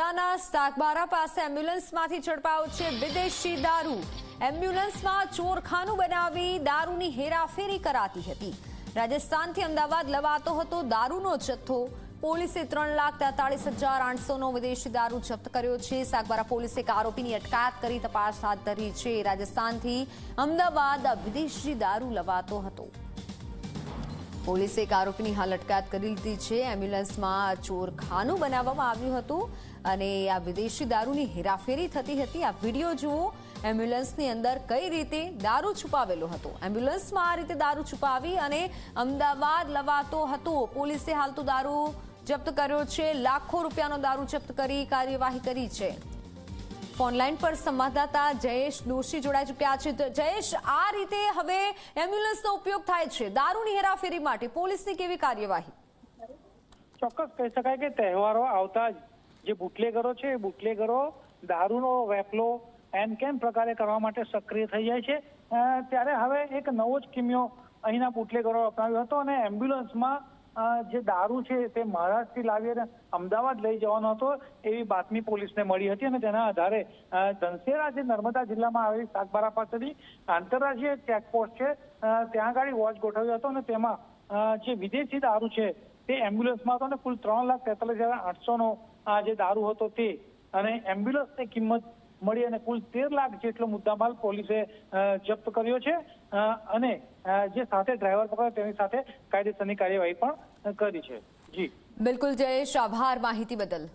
નર્મદાના સાગબારા પાસે એમ્બ્યુલન્સમાંથી ઝડપાયો છે વિદેશી દારૂ. એમ્બ્યુલન્સમાં ચોરખાનું બનાવી દારૂની હેરાફેરી કરાતી હતી. રાજસ્થાનથી અમદાવાદ લવાતો હતો દારૂનો જથ્થો. પોલીસે ત્રણ લાખ તેતાળીસ હજાર આઠસોનો વિદેશી દારૂ જપ્ત કર્યો છે. સાગબારા પોલીસે એક આરોપીની અટકાયત કરી તપાસ હાથ ધરી છે. રાજસ્થાનથી અમદાવાદ વિદેશી દારૂ લવાતો હતો. પોલીસે એક આરોપીની હાલ અટકાયત કરી લીધી છે. એમ્બ્યુલન્સમાં ચોરખાનું બનાવવામાં આવ્યું હતું અને આ વિદેશી દારૂની હેરાફેરી થતી હતી. આ વીડિયો જુઓ, એમ્બ્યુલન્સની અંદર કઈ રીતે દારૂ છુપાવેલો હતો. એમ્બ્યુલન્સમાં આ રીતે દારૂ છુપાવી અને અમદાવાદ લવાતો હતો. પોલીસે હાલ તો દારૂ જપ્ત કર્યો છે. લાખો રૂપિયાનો દારૂ જપ્ત કરી કાર્યવાહી કરી છે. ફોનલાઈન પર સંવાદદાતા જયેશ દોશી જોડાઈ ચૂક્યા છે. જયેશ, આ રીતે હવે એમ્બ્યુલન્સનો ઉપયોગ થાય છે. દારૂની હેરાફેરી માટે પોલીસની કેવી કાર્યવાહી? ચોક્કસ કહી શકાય કે તહેવારો આવતા જ બુટલેગરો છે, એ બુટલેગરો દારૂનો વેપલો એમ કેમ પ્રકારે કરવા માટે સક્રિય થઈ જાય છે? ત્યારે હવે એક નવો જ કિમિયો અહીંના બુટલેગરો અપનાવ્યો હતો અને એમ્બ્યુલન્સમાં જે દારૂ છે તે મહારાષ્ટ્રથી લાવી અને અમદાવાદ લઈ જવાનો હતો એવી બાતમી પોલીસને મળી હતી અને તેના આધારે ધનસેરા જે નર્મદા જિલ્લામાં આવેલી સાગબારા પાસેથી આંતરરાષ્ટ્રીય ચેકપોસ્ટ છે ત્યાં આગળ વોચ ગોઠવ્યો હતો અને તેમાં જે વિદેશી દારૂ છે તે એમ્બ્યુલન્સમાં હતો અને કુલ ત્રણ લાખ તેતાલીસ હજાર આઠસોનો નો જે દારૂ હતો તે. અને એમ્બ્યુલન્સની કિંમત મળી અને કુલ તેર લાખ જેટલો મુદ્દામાલ પોલીસે જપ્ત કર્યો છે. અને જે સાથે ડ્રાઈવર પકડ્યો તેની સાથે કાયદેસરની કાર્યવાહી પણ કરી છે. જી. બિલકુલ જયેશ, આભાર માહિતી બદલ.